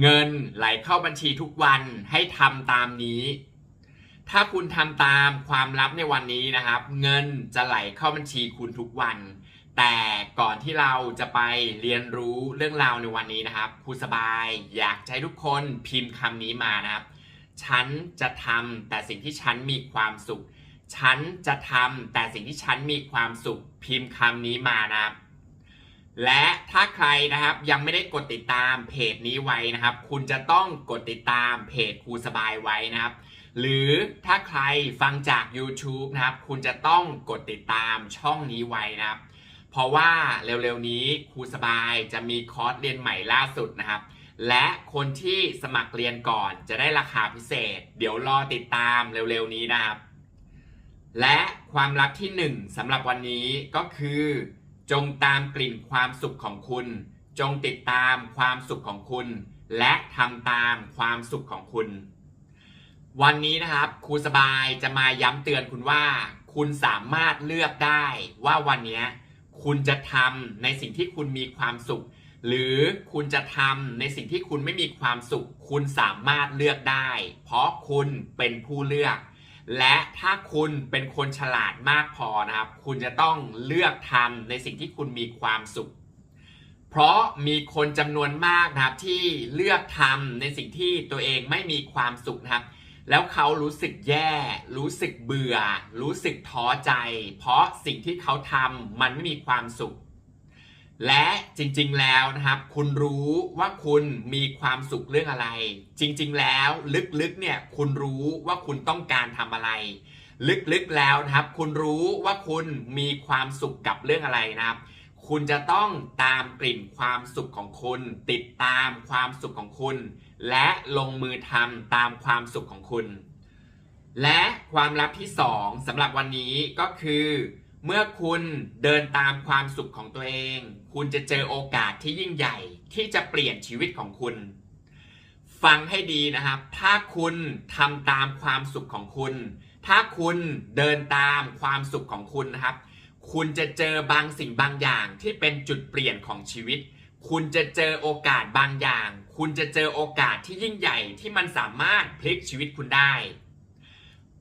เงินไหลเข้าบัญชีทุกวันให้ทำตามนี้ ถ้าคุณทำตามความลับในวันนี้นะครับ เงินจะไหลเข้าบัญชีคุณทุกวัน แต่ก่อนที่เราจะไปเรียนรู้เรื่องราวในวันนี้นะครับครูสบายอยากให้ทุกคนพิมพ์คำนี้มานะครับ ฉันจะทำแต่สิ่งที่ฉันมีความสุข ฉันจะทำแต่สิ่งที่ฉันมีความสุข พิมพ์คำนี้มานะครับ และถ้าใครนะครับยังไม่ได้กดติดตามเพจนี้ไว้นะครับ คุณจะต้องกดติดตามเพจครูสบายไว้นะครับ หรือถ้าใครฟังจาก YouTube นะครับ คุณจะต้องกดติดตามช่องนี้ไว้นะครับ เพราะว่าเร็วๆนี้ครูสบายจะมีคอร์สเรียนใหม่ล่าสุดนะครับ และคนที่สมัครเรียนก่อนจะได้ราคาพิเศษ เดี๋ยวรอติดตามเร็วๆนี้นะครับ และความลับที่หนึ่งสำหรับวันนี้ก็คือ จงตามกลิ่นความสุขของคุณ จงติดตามความสุขของคุณ และทำตามความสุขของคุณ วันนี้นะครับครูสบายจะมาย้ำเตือนคุณว่า คุณสามารถเลือกได้ว่าวันนี้คุณจะทำในสิ่งที่คุณมีความสุข หรือคุณจะทำในสิ่งที่คุณไม่มีความสุข คุณสามารถเลือกได้ เพราะคุณเป็นผู้เลือก และถ้าคุณเป็นคนฉลาดมากพอนะครับ คุณจะต้องเลือกทำในสิ่งที่คุณมีความสุข เพราะมีคนจำนวนมากนะครับที่เลือกทำในสิ่งที่ตัวเองไม่มีความสุขนะครับ แล้วเขารู้สึกแย่ รู้สึกเบื่อ รู้สึกท้อใจ เพราะสิ่งที่เขาทำมันไม่มีความสุข และจริงๆแล้วนะครับ คุณรู้ว่าคุณมีความสุขเรื่องอะไร จริงๆแล้วลึกๆเนี่ยคุณรู้ว่าคุณต้องการทำอะไร ลึกๆแล้วนะครับ คุณรู้ว่าคุณมีความสุขกับเรื่องอะไรนะครับ คุณจะต้องตามกลิ่นความสุขของคุณ ติดตามความสุขของคุณ และลงมือทำตามความสุขของคุณ และความลับที่สองสำหรับวันนี้ก็คือ เมื่อคุณเดินตามความสุขของตัวเอง คุณจะเจอโอกาสที่ยิ่งใหญ่ที่จะเปลี่ยนชีวิตของคุณ ฟังให้ดีนะครับ ถ้าคุณทำตามความสุขของคุณ ถ้าคุณเดินตามความสุขของคุณนะครับ คุณจะเจอบางสิ่งบางอย่างที่เป็นจุดเปลี่ยนของชีวิต คุณจะเจอโอกาสบางอย่าง คุณจะเจอโอกาสที่ยิ่งใหญ่ที่มันสามารถพลิกชีวิตคุณได้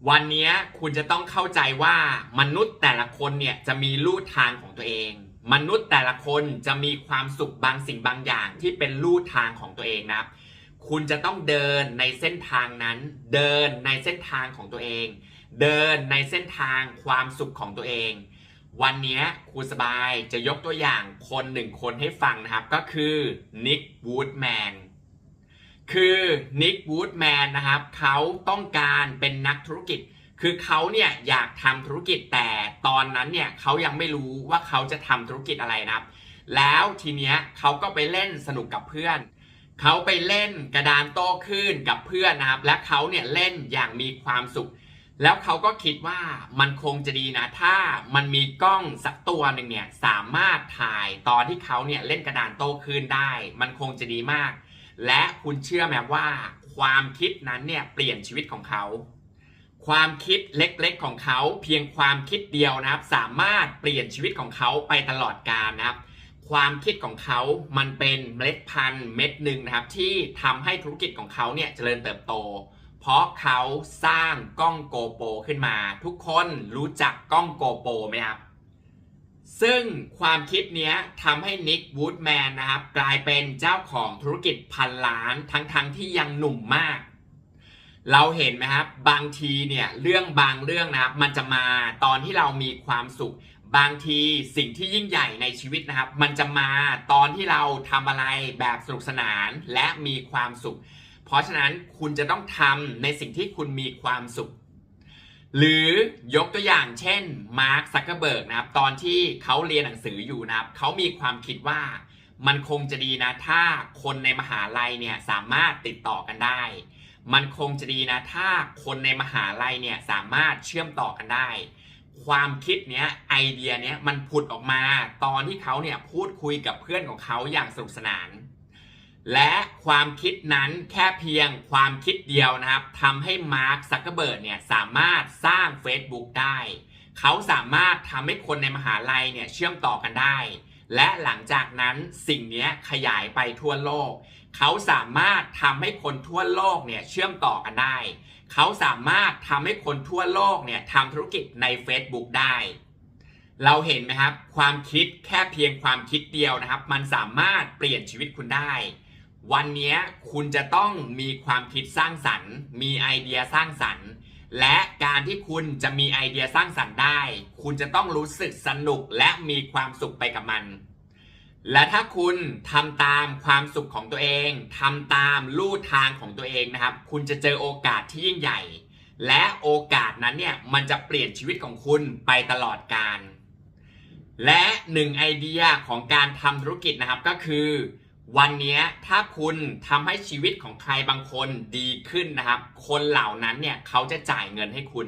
วันนี้คุณจะต้องเข้าใจว่ามนุษย์แต่ละคนเนี่ยจะมีลู่ทางของตัวเอง มนุษย์แต่ละคนจะมีความสุขบางสิ่งบางอย่างที่เป็นลู่ทางของตัวเองนะครับคุณจะต้องเดินในเส้นทางนั้น เดินในเส้นทางของตัวเอง เดินในเส้นทางความสุขของตัวเอง วันนี้ครูสบายจะยกตัวอย่างคนหนึ่งคนให้ฟังนะครับ ก็คือนิกวูดแมน คือนิกวูดแมนนะครับเขาต้องการเป็นนักธุรกิจ คือเขาเนี่ยอยากทำธุรกิจแต่ตอนนั้นเนี่ยเขายังไม่รู้ว่าเขาจะทำธุรกิจอะไรนะครับ แล้วทีเนี้ยเขาก็ไปเล่นสนุกกับเพื่อนเขาไปเล่นกระดานโต้คลื่นกับเพื่อนนะครับ และเขาเนี่ยเล่นอย่างมีความสุข แล้วเขาก็คิดว่ามันคงจะดีนะ ถ้ามันมีกล้องสักตัวหนึ่งเนี่ยสามารถถ่ายตอนที่เขาเนี่ยเล่นกระดานโต้คลื่นได้ มันคงจะดีมาก และคุณเชื่อไหมว่า ความคิดนั้นเนี่ยเปลี่ยนชีวิตของเขา ความคิดเล็กๆของเขาเพียงความคิดเดียวนะครับ สามารถเปลี่ยนชีวิตของเขาไปตลอดกาลนะครับ ความคิดของเขามันเป็นเมล็ดพันธุ์เม็ดหนึ่งนะครับ ที่ทำให้ธุรกิจของเขาเนี่ยเจริญเติบโต เพราะเขาสร้างกล้องโกโปรขึ้นมา ทุกคนรู้จักกล้องโกโปรไหมครับ ซึ่งความคิดนี้ทำให้นิกวูดแมนนะครับกลายเป็นเจ้าของธุรกิจพันล้านทั้งๆทที่ยังหนุ่มมาก เราเห็นไหมครับบางทีเนี่ยเรื่องบางเรื่องนะครับมันจะมาตอนที่เรามีความสุข บางทีสิ่งที่ยิ่งใหญ่ในชีวิตนะครับ มันจะมาตอนที่เราทำอะไรแบบสนุกสนานและมีความสุข เพราะฉะนั้นคุณจะต้องทำในสิ่งที่คุณมีความสุข หรือยกตัวอย่างเช่นมาร์คซักเกอร์เบิร์กนะครับ ตอนที่เขาเรียนหนังสืออยู่นะครับ เขามีความคิดว่ามันคงจะดีนะ ถ้าคนในมหาลัยเนี่ยสามารถติดต่อกันได้ มันคงจะดีนะ ถ้าคนในมหาลัยเนี่ยสามารถเชื่อมต่อกันได้ ความคิดเนี้ยไอเดียเนี้ยมันผุดออกมา ตอนที่เขาเนี่ยพูดคุยกับเพื่อนของเขาอย่างสนุกสนาน และความคิดนั้นแค่เพียงความคิดเดียวนะครับทำให้มาร์คซักเกอร์เบิร์กเนี่ยสามารถสร้าง Facebook ได้ เขาสามารถทำให้คนในมหาลัยเนี่ยเชื่อมต่อกันได้ และหลังจากนั้นสิ่งนี้ขยายไปทั่วโลก เขาสามารถทำให้คนทั่วโลกเนี่ยเชื่อมต่อกันได้ เขาสามารถทำให้คนทั่วโลกเนี่ยทำธุรกิจใน Facebook ได้เราเห็นไหมครับ ความคิดแค่เพียงความคิดเดียวนะครับ มันสามารถเปลี่ยนชีวิตคุณได้ วันนี้คุณจะต้องมีความคิดสร้างสรรค์ มีไอเดียสร้างสรรค์ และการที่คุณจะมีไอเดียสร้างสรรค์ได้ คุณจะต้องรู้สึกสนุกและมีความสุขไปกับมัน และถ้าคุณทำตามความสุขของตัวเองทำตามลู่ทางของตัวเองนะครับ คุณจะเจอโอกาสที่ยิ่งใหญ่ และโอกาสนั้นเนี่ยมันจะเปลี่ยนชีวิตของคุณไปตลอดกาลและหนึ่งไอเดียของการทำธุรกิจนะครับก็คือ วันนี้ถ้าคุณทำให้ชีวิตของใครบางคนดีขึ้นนะครับ คนเหล่านั้นเนี่ยเขาจะจ่ายเงินให้คุณ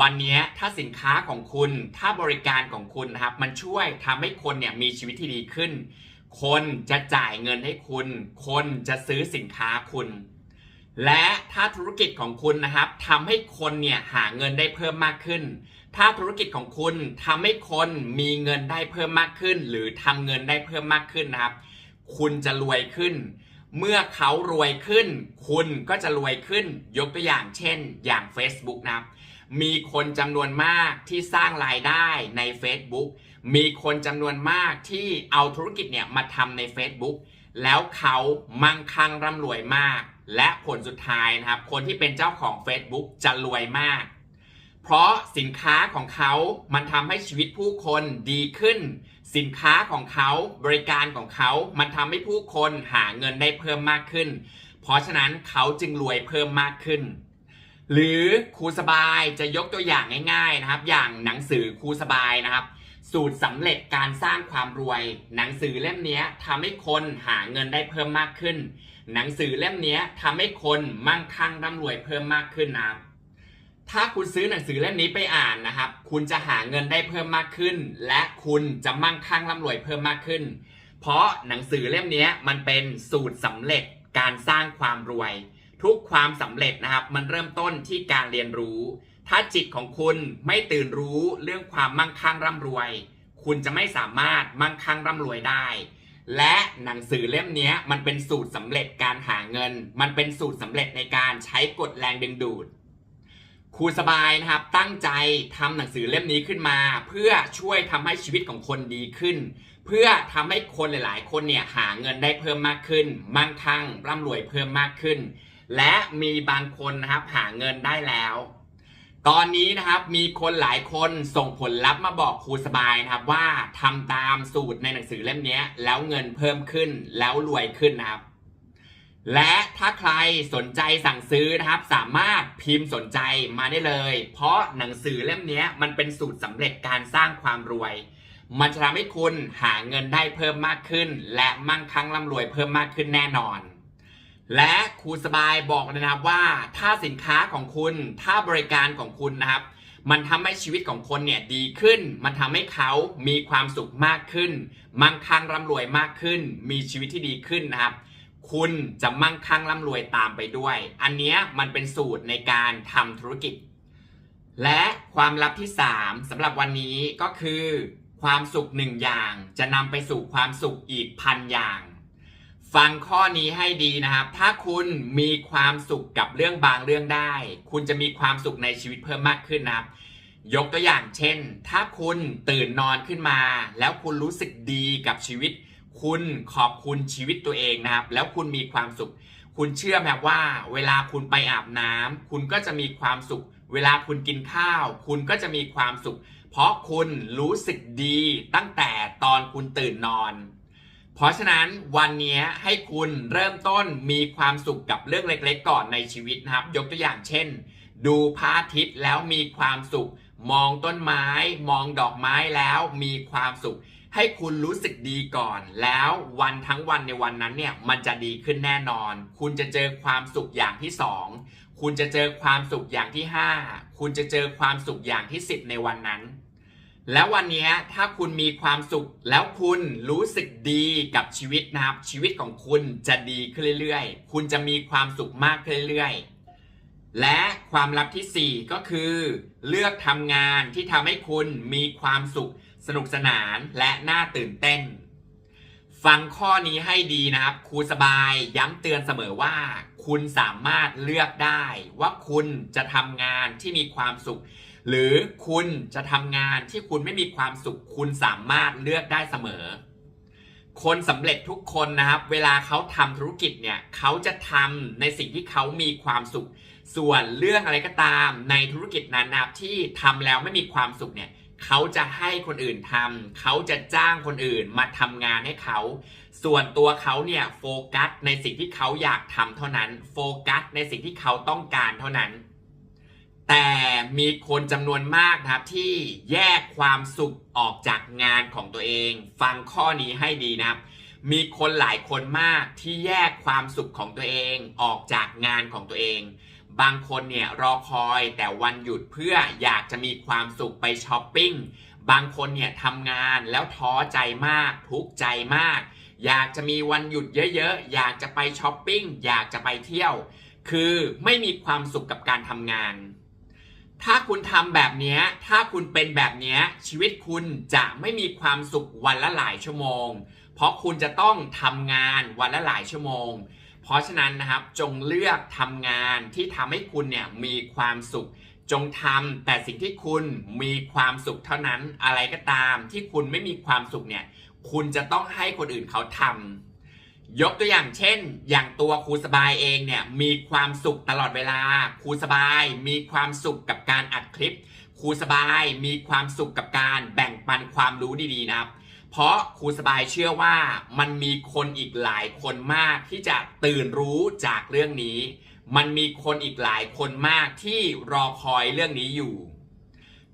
วันนี้ถ้าสินค้าของคุณ ถ้าบริการของคุณนะครับ มันช่วยทำให้คนเนี่ยมีชีวิตที่ดีขึ้น คนจะจ่ายเงินให้คุณ คนจะซื้อสินค้าคุณ และถ้าธุรกิจของคุณนะครับทำให้คนเนี่ยหาเงินได้เพิ่มมากขึ้น ถ้าธุรกิจของคุณทำให้คนมีเงินได้เพิ่มมากขึ้น หรือทำเงินได้เพิ่มมากขึ้นนะครับ คุณจะรวยขึ้น เมื่อเขารวยขึ้น คุณก็จะรวยขึ้น ยกตัวอย่างเช่น อย่าง Facebook นะมีคนจำนวนมากที่สร้างรายได้ใน Facebook มีคนจำนวนมากที่เอาธุรกิจเนี่ยมาทำใน Facebook แล้วเขามั่งคั่งร่ำรวยมาก และผลสุดท้ายนะครับ คนที่เป็นเจ้าของ Facebook จะรวยมาก เพราะสินค้าของเขามันทำให้ชีวิตผู้คนดีขึ้น สินค้าของเขาบริการของเขา มันทำให้ผู้คนหาเงินได้เพิ่มมากขึ้น เพราะฉะนั้นเขาจึงรวยเพิ่มมากขึ้น หรือครูสบายจะยกตัวอย่างง่ายๆนะครับ อย่างหนังสือครูสบายนะครับ สูตรสำเร็จการสร้างความรวย หนังสือเล่มนี้ทำให้คนหาเงินได้เพิ่มมากขึ้น หนังสือเล่มนี้ทำให้คนมั่งคั่งร่ำรวยเพิ่มมากขึ้นนะครับ ถ้าคุณซื้อหนังสือเล่มนี้ไปอ่านนะครับ คุณจะหาเงินได้เพิ่มมากขึ้น และคุณจะมั่งคั่งร่ำรวยเพิ่มมากขึ้น เพราะหนังสือเล่มนี้มันเป็นสูตรสำเร็จการสร้างความรวย ทุกความสำเร็จนะครับ มันเริ่มต้นที่การเรียนรู้ ถ้าจิตของคุณไม่ตื่นรู้เรื่องความมั่งคั่งร่ำรวย คุณจะไม่สามารถมั่งคั่งร่ำรวยได้และหนังสือเล่มนี้มันเป็นสูตรสำเร็จการหาเงิน มันเป็นสูตรสำเร็จในการใช้กฎแรงดึงดูด ครูสบายนะครับ ตั้งใจทำหนังสือเล่มนี้ขึ้นมา เพื่อช่วยทำให้ชีวิตของคนดีขึ้น เพื่อทำให้คนหลาย ๆ คนเนี่ยหาเงินได้เพิ่มมากขึ้น มั่งคั่งร่ำรวยเพิ่มมากขึ้น และมีบางคนนะครับหาเงินได้แล้ว ตอนนี้นะครับมีคนหลายคนส่งผลลัพธ์มาบอกครูสบายนะครับว่าทำตามสูตรในหนังสือเล่มนี้แล้วเงินเพิ่มขึ้นแล้วรวยขึ้นนะครับ และถ้าใครสนใจสั่งซื้อนะครับ สามารถพิมพ์สนใจมาได้เลย เพราะหนังสือเล่มนี้มันเป็นสูตรสำเร็จการสร้างความรวย มันจะทำให้คุณหาเงินได้เพิ่มมากขึ้น และมั่งคั่งร่ำรวยเพิ่มมากขึ้นแน่นอน และครูสบายบอกนะครับว่าถ้าสินค้าของคุณ ถ้าบริการของคุณนะครับ มันทำให้ชีวิตของคนเนี่ยดีขึ้น มันทำให้เขามีความสุขมากขึ้น มั่งคั่งร่ำรวยมากขึ้น มีชีวิตที่ดีขึ้นนะครับ คุณจะมั่งคั่งร่ำรวยตามไปด้วย อันนี้มันเป็นสูตรในการทำธุรกิจ และความลับที่ 3สำหรับวันนี้ก็คือ ความสุขหนึ่งอย่าง จะนำไปสู่ความสุขอีกพันอย่าง ฟังข้อนี้ให้ดีนะครับ ถ้าคุณมีความสุขกับเรื่องบางเรื่องได้ คุณจะมีความสุขในชีวิตเพิ่มมากขึ้นนะครับยกตัวอย่างเช่น ถ้าคุณตื่นนอนขึ้นมา แล้วคุณรู้สึกดีกับชีวิต คุณขอบคุณชีวิตตัวเองนะครับ แล้วคุณมีความสุข คุณเชื่อไหมว่า เวลาคุณไปอาบน้ำคุณก็จะมีความสุข เวลาคุณกินข้าว คุณก็จะมีความสุข เพราะคุณรู้สึกดีตั้งแต่ตอนคุณตื่นนอน เพราะฉะนั้นวันนี้ให้คุณเริ่มต้นมีความสุขกับเรื่องเล็กๆ ก่อนในชีวิตนะครับ ยกตัวอย่างเช่น ดูพระอาทิตย์แล้วมีความสุข มองต้นไม้ มองดอกไม้แล้วมีความสุข ให้คุณรู้สึกดีก่อน แล้ววันทั้งวันในวันนั้นเนี่ยมันจะดีขึ้นแน่นอน คุณจะเจอความสุขอย่างที่สองคุณจะเจอความสุขอย่างที่ห้าคุณจะเจอความสุขอย่างที่สิบในวันนั้น แล้ววันนี้ถ้าคุณมีความสุขแล้วคุณรู้สึกดีกับชีวิตนะครับ ชีวิตของคุณจะดีขึ้นเรื่อยๆ คุณจะมีความสุขมากขึ้นเรื่อยๆและความลับที่ 4 ก็คือ เลือกทำงานที่ทำให้คุณมีความสุข สนุกสนานและน่าตื่นเต้น ฟังข้อนี้ให้ดีนะครับ ครูสบายย้ำเตือนเสมอว่า คุณสามารถเลือกได้ว่าคุณจะทำงานที่มีความสุข หรือคุณจะทำงานที่คุณไม่มีความสุข คุณสามารถเลือกได้เสมอ คนสำเร็จทุกคนนะครับ เวลาเขาทำธุรกิจเนี่ยเขาจะทำในสิ่งที่เขามีความสุข ส่วนเรื่องอะไรก็ตามในธุรกิจนั้นนะครับที่ทำแล้วไม่มีความสุขเนี่ย เขาจะให้คนอื่นทำเขาจะจ้างคนอื่นมาทำงานให้เขา ส่วนตัวเขาเนี่ยโฟกัสในสิ่งที่เขาอยากทำเท่านั้น โฟกัสในสิ่งที่เขาต้องการเท่านั้น แต่มีคนจำนวนมากนะครับที่แยกความสุขออกจากงานของตัวเอง ฟังข้อนี้ให้ดีนะครับ มีคนหลายคนมากที่แยกความสุขของตัวเองออกจากงานของตัวเอง บางคนเนี่ยรอคอยแต่วันหยุดเพื่ออยากจะมีความสุขไปช้อปปิ้ง บางคนเนี่ยทำงานแล้วท้อใจมากทุกข์ใจมาก อยากจะมีวันหยุดเยอะๆ อยากจะไปช้อปปิ้ง อยากจะไปเที่ยว คือไม่มีความสุขกับการทำงาน ถ้าคุณทำแบบนี้ ถ้าคุณเป็นแบบนี้ ชีวิตคุณจะไม่มีความสุขวันละหลายชั่วโมง เพราะคุณจะต้องทำงานวันละหลายชั่วโมง เพราะฉะนั้นนะครับจงเลือกทำงานที่ทำให้คุณเนี่ยมีความสุข จงทำแต่สิ่งที่คุณมีความสุขเท่านั้นอะไรก็ตามที่คุณไม่มีความสุขเนี่ยคุณจะต้องให้คนอื่นเขาทำยกตัวอย่างเช่น อย่างตัวครูสบายเองเนี่ยมีความสุขตลอดเวลาครูสบายมีความสุขกับการอัดคลิปครูสบายมีความสุขกับการแบ่งปันความรู้ดีๆนะครับ เพราะครูสบายเชื่อว่ามันมีคนอีกหลายคนมากที่จะตื่นรู้จากเรื่องนี้ มันมีคนอีกหลายคนมากที่รอคอยเรื่องนี้อยู่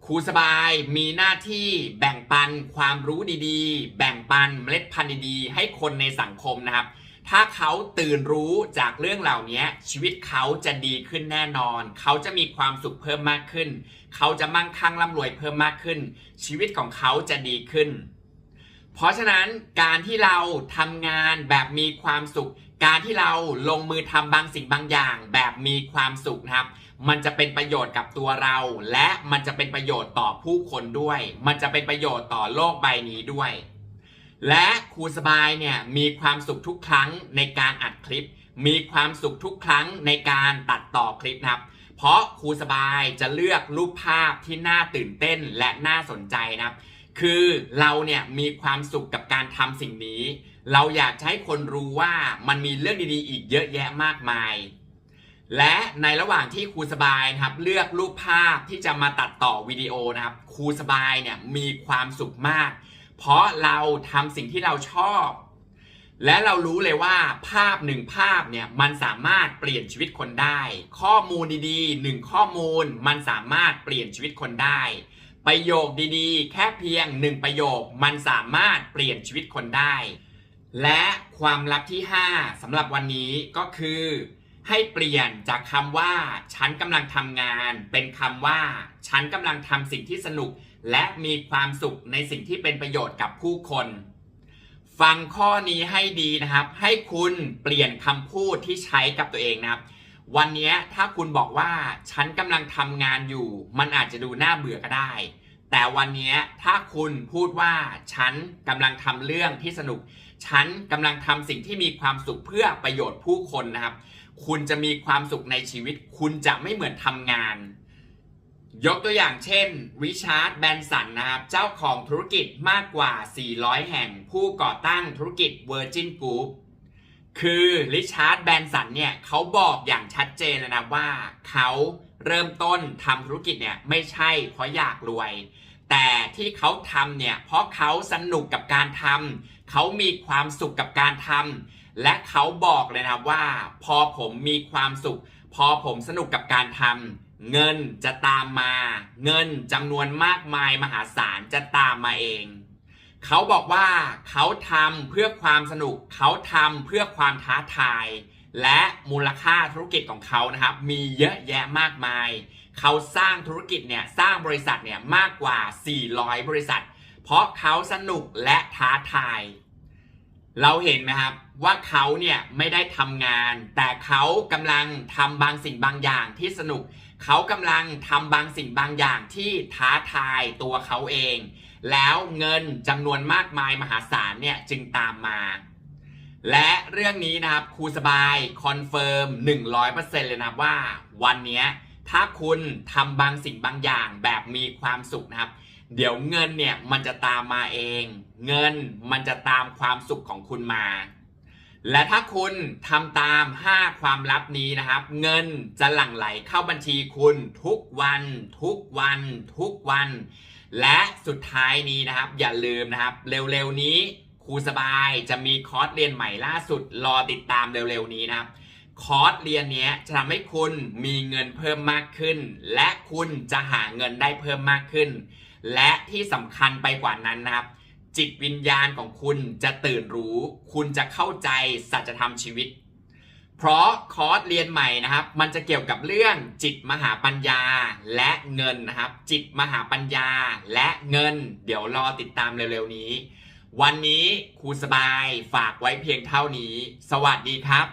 ครูสบายมีหน้าที่แบ่งปันความรู้ดีๆ แบ่งปันเมล็ดพันธุ์ดีๆ ให้คนในสังคมนะครับ ถ้าเขาตื่นรู้จากเรื่องเหล่านี้ชีวิตเขาจะดีขึ้นแน่นอน เขาจะมีความสุขเพิ่มมากขึ้น เขาจะมั่งคั่งร่ำรวยเพิ่มมากขึ้น ชีวิตของเขาจะดีขึ้น เพราะฉะนั้นการที่เราทำงานแบบมีความสุข การที่เราลงมือทำบางสิ่งบางอย่าง แบบมีความสุขนะครับ มันจะเป็นประโยชน์กับตัวเรา และมันจะเป็นประโยชน์ต่อผู้คนด้วย มันจะเป็นประโยชน์ต่อโลกใบนี้ด้วย และครูสบายเนี่ยมีความสุขทุกครั้งในการอัดคลิป มีความสุขทุกครั้งในการตัดต่อคลิปนะครับเพราะครูสบายจะเลือกรูปภาพที่น่าตื่นเต้นและน่าสนใจนะครับ คือเราเนี่ยมีความสุขกับการทำสิ่งนี้ เราอยากจะให้คนรู้ว่ามันมีเรื่องดีๆ อีกเยอะแยะมากมาย และในระหว่างที่ครูสบายนะครับ เลือกรูปภาพที่จะมาตัดต่อวิดีโอนะครับครูสบายเนี่ยมีความสุขมาก เพราะเราทำสิ่งที่เราชอบ และเรารู้เลยว่าภาพหนึ่งภาพเนี่ยมันสามารถเปลี่ยนชีวิตคนได้ ข้อมูลดีๆหนึ่งข้อมูลมันสามารถเปลี่ยนชีวิตคนได้ ประโยคดีๆ แค่เพียงหนึ่งประโยคมันสามารถเปลี่ยนชีวิตคนได้ และความลับที่ 5สำหรับวันนี้ก็คือ ให้เปลี่ยนจากคำว่า ฉันกำลังทำงาน เป็นคำว่า ฉันกำลังทำสิ่งที่สนุก และมีความสุขในสิ่งที่เป็นประโยชน์กับผู้คน ฟังข้อนี้ให้ดีนะครับ ให้คุณเปลี่ยนคำพูดที่ใช้กับตัวเองนะครับ วันนี้ถ้าคุณบอกว่าฉันกำลังทำงานอยู่ มันอาจจะดูน่าเบื่อก็ได้ แต่วันนี้ถ้าคุณพูดว่าฉันกำลังทำเรื่องที่สนุก ฉันกำลังทำสิ่งที่มีความสุขเพื่อประโยชน์ผู้คนนะครับ คุณจะมีความสุขในชีวิต คุณจะไม่เหมือนทำงาน ยกตัวอย่างเช่นริชาร์ดแบนสันนะครับ เจ้าของธุรกิจมากกว่า 400 แห่ง ผู้ก่อตั้งธุรกิจ Virgin Group คือริชาร์ดแบนสันเนี่ยเขาบอกอย่างชัดเจนเลยนะว่าเขาเริ่มต้นทำธุรกิจเนี่ยไม่ใช่เพราะอยากรวย แต่ที่เขาทำเนี่ยเพราะเขาสนุกกับการทำเขามีความสุขกับการทำและเขาบอกเลยนะว่า พอผมมีความสุข พอผมสนุกกับการทำเงินจะตามมา เงินจำนวนมากมายมหาศาลจะตามมาเอง เขาบอกว่าเขาทำเพื่อความสนุก เขาทำเพื่อความท้าทาย และมูลค่าธุรกิจของเขานะครับ มีเยอะแยะมากมาย เขาสร้างธุรกิจเนี่ยสร้างบริษัทเนี่ยมากกว่า 400 บริษัท เพราะเขาสนุกและท้าทาย เราเห็นไหมครับว่าเขาเนี่ยไม่ได้ทำงาน แต่เขากำลังทำบางสิ่งบางอย่างที่สนุก เขากำลังทำบางสิ่งบางอย่างที่ท้าทายตัวเขาเอง แล้วเงินจำนวนมากมายมหาศาลเนี่ยจึงตามมา และเรื่องนี้นะครับครูสบายคอนเฟิร์ม 100%เลยนะครับว่าวันนี้ถ้าคุณทำบางสิ่งบางอย่างแบบมีความสุขนะครับ เดี๋ยวเงินเนี่ยมันจะตามมาเอง เงินมันจะตามความสุขของคุณมา และถ้าคุณทำตาม 5 ความลับนี้นะครับ เงินจะหลั่งไหลเข้าบัญชีคุณทุกวัน ทุกวัน ทุกวัน และสุดท้ายนี้นะครับ อย่าลืมนะครับ เร็วๆนี้ครูสบายจะมีคอร์สเรียนใหม่ล่าสุด รอติดตามเร็วๆนี้นะครับคอร์สเรียนนี้จะทำให้คุณมีเงินเพิ่มมากขึ้น และคุณจะหาเงินได้เพิ่มมากขึ้น และที่สำคัญไปกว่านั้นนะครับ จิตวิญญาณของคุณจะตื่นรู้ คุณจะเข้าใจสัจธรรมชีวิต เพราะคอร์สเรียนใหม่นะครับ มันจะเกี่ยวกับเรื่องจิตมหาปัญญาและเงินนะครับ จิตมหาปัญญาและเงิน เดี๋ยวรอติดตามเร็วๆนี้ วันนี้ครูสบายฝากไว้เพียงเท่านี้ สวัสดีครับ